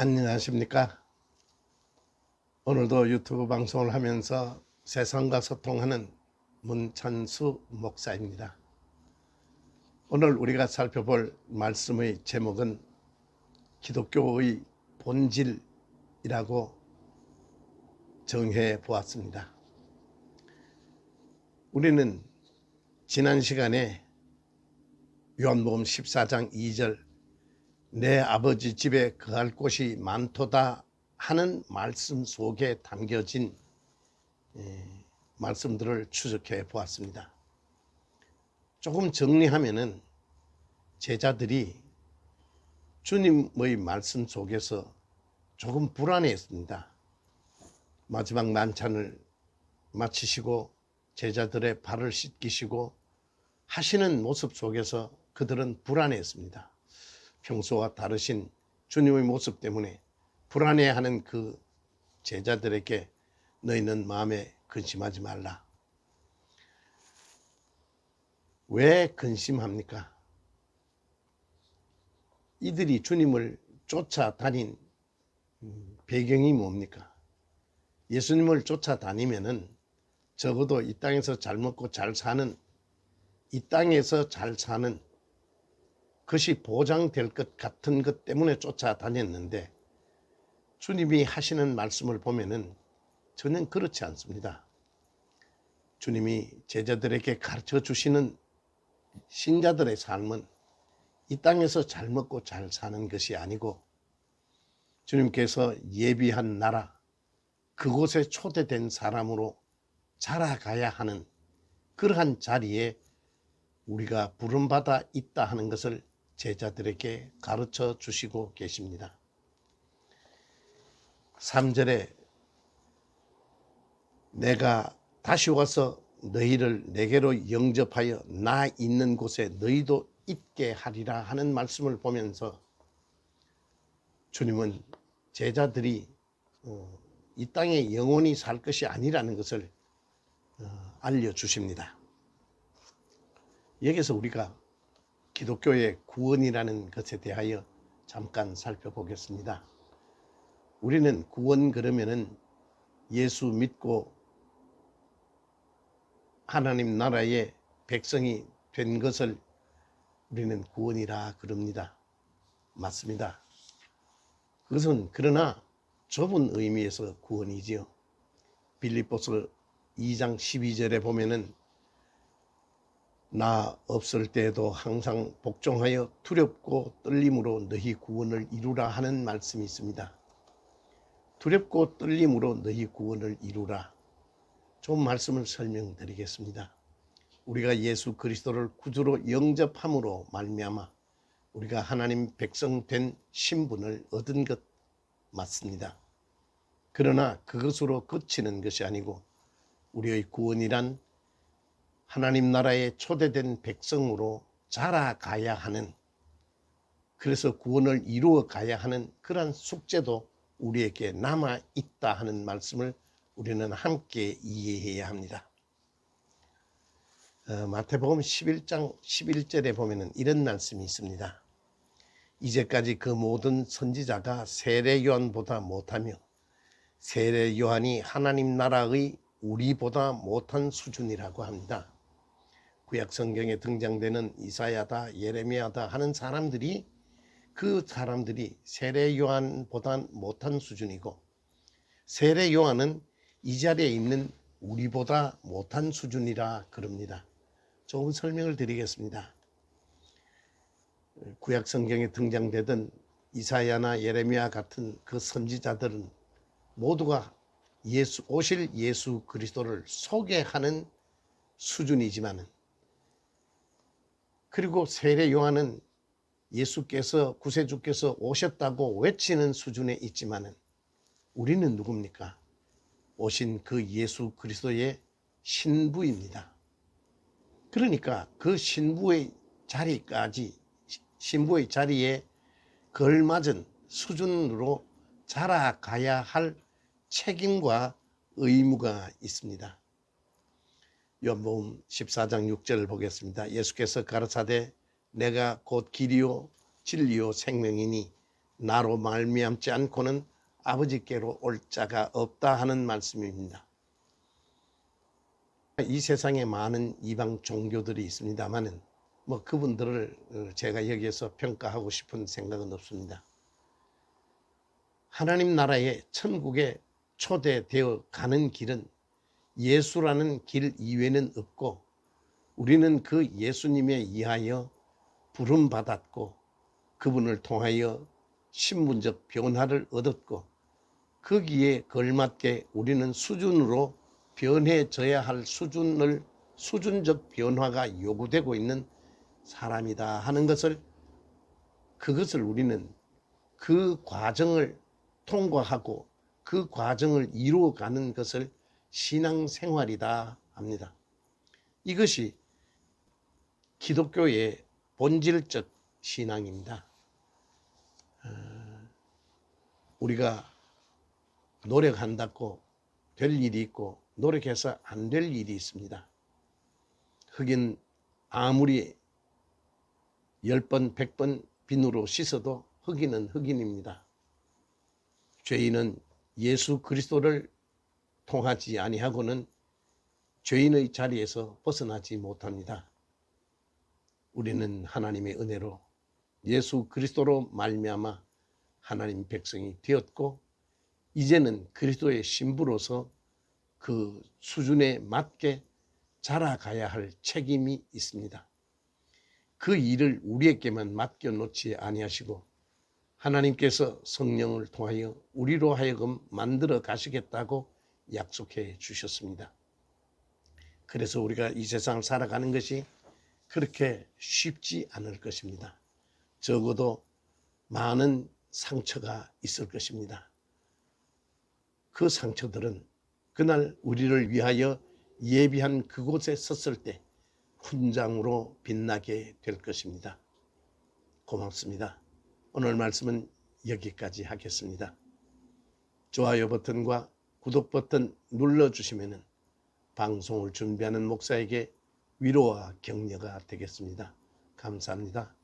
안녕하십니까? 오늘도 유튜브 방송을 하면서 세상과 소통하는 문찬수 목사입니다. 오늘 우리가 살펴볼 말씀의 제목은 기독교의 본질이라고 정해 보았습니다. 우리는 지난 시간에 요한복음 14장 2절 내 아버지 집에 거할 곳이 많도다 하는 말씀 속에 담겨진 예, 말씀들을 추적해 보았습니다. 조금 정리하면은 제자들이 주님의 말씀 속에서 조금 불안해했습니다. 마지막 만찬을 마치시고 제자들의 발을 씻기시고 하시는 모습 속에서 그들은 불안해했습니다. 평소와 다르신 주님의 모습 때문에 불안해하는 그 제자들에게 너희는 마음에 근심하지 말라. 왜 근심합니까? 이들이 주님을 쫓아다닌 배경이 뭡니까? 예수님을 쫓아다니면은 적어도 이 땅에서 잘 먹고 잘 사는 이 땅에서 잘 사는 것이 보장될 것 같은 것 때문에 쫓아다녔는데 주님이 하시는 말씀을 보면은 전혀 그렇지 않습니다. 주님이 제자들에게 가르쳐 주시는 신자들의 삶은 이 땅에서 잘 먹고 잘 사는 것이 아니고 주님께서 예비한 나라 그곳에 초대된 사람으로 자라가야 하는 그러한 자리에 우리가 부름받아 있다 하는 것을 제자들에게 가르쳐 주시고 계십니다. 3절에 내가 다시 와서 너희를 내게로 영접하여 나 있는 곳에 너희도 있게 하리라 하는 말씀을 보면서 주님은 제자들이 어, 이 땅에 영원히 살 것이 아니라는 것을 어, 알려주십니다. 여기서 우리가 기독교의 구원이라는 것에 대하여 잠깐 살펴보겠습니다. 우리는 구원 그러면은 예수 믿고 하나님 나라의 백성이 된 것을 우리는 구원이라 그럽니다. 맞습니다. 그것은 그러나 좁은 의미에서 구원이지요. 빌립보서 2장 12절에 보면은 나 없을 때에도 항상 복종하여 두렵고 떨림으로 너희 구원을 이루라 하는 말씀이 있습니다. 두렵고 떨림으로 너희 구원을 이루라. 좀 말씀을 설명드리겠습니다. 우리가 예수 그리스도를 구주로 영접함으로 말미암아 우리가 하나님 백성 된 신분을 얻은 것 맞습니다. 그러나 그것으로 그치는 것이 아니고 우리의 구원이란 하나님 나라에 초대된 백성으로 자라가야 하는 그래서 구원을 이루어 가야 하는 그러한 숙제도 우리에게 남아 있다 하는 말씀을 우리는 함께 이해해야 합니다. 어, 마태복음 11장 11절에 보면은 이런 말씀이 있습니다. 이제까지 그 모든 선지자가 세례 요한보다 못하며 세례 요한이 하나님 나라의 우리보다 못한 수준이라고 합니다. 구약 성경에 등장되는 이사야다 예레미야다 하는 사람들이 그 사람들이 세례 요한보다 못한 수준이고 세례 요한은 이 자리에 있는 우리보다 못한 수준이라 그럽니다. 조금 설명을 드리겠습니다. 구약 성경에 등장되던 이사야나 예레미야 같은 그 선지자들은 모두가 예수 오실 예수 그리스도를 소개하는 수준이지만은 그리고 세례 요한은 예수께서 구세주께서 오셨다고 외치는 수준에 있지만은 우리는 누굽니까? 오신 그 예수 그리스도의 신부입니다. 그러니까 그 신부의 자리까지 신부의 자리에 걸맞은 수준으로 자라가야 할 책임과 의무가 있습니다. 요한복음 14장 6절을 보겠습니다. 예수께서 가르사대 내가 곧 길이요 진리요 생명이니 나로 말미암지 않고는 아버지께로 올 자가 없다 하는 말씀입니다. 이 세상에 많은 이방 종교들이 있습니다만은 뭐 그분들을 어, 제가 여기에서 평가하고 싶은 생각은 없습니다. 하나님 나라의 천국에 초대되어 가는 길은 예수라는 길 이외에는 없고 우리는 그 예수님에 의하여 부름 받았고 그분을 통하여 신분적 변화를 얻었고 거기에 걸맞게 우리는 수준으로 변해져야 할 수준을 수준적 변화가 요구되고 있는 사람이다 하는 것을 그것을 우리는 그 과정을 통과하고 그 과정을 이루어가는 것을 신앙생활이다 합니다. 이것이 기독교의 본질적 신앙입니다. 어, 우리가 노력한다고 될 일이 있고 노력해서 안 될 일이 있습니다. 흑인 아무리 열 번, 백번 비누로 씻어도 흑인은 흑인입니다. 죄인은 예수 그리스도를 통하지 아니하고는 죄인의 자리에서 벗어나지 못합니다. 우리는 하나님의 은혜로 예수 그리스도로 말미암아 하나님 백성이 되었고 이제는 그리스도의 신부로서 그 수준에 맞게 자라가야 할 책임이 있습니다. 그 일을 우리에게만 맡겨 놓지 아니하시고 하나님께서 성령을 통하여 우리로 하여금 만들어 가시겠다고 약속해 주셨습니다. 그래서 우리가 이 세상을 살아가는 것이 그렇게 쉽지 않을 것입니다. 적어도 많은 상처가 있을 것입니다. 그 상처들은 그날 우리를 위하여 예비한 그곳에 섰을 때 훈장으로 빛나게 될 것입니다. 고맙습니다. 오늘 말씀은 여기까지 하겠습니다. 좋아요 버튼과 구독 버튼 눌러주시면 방송을 준비하는 목사에게 위로와 격려가 되겠습니다. 감사합니다.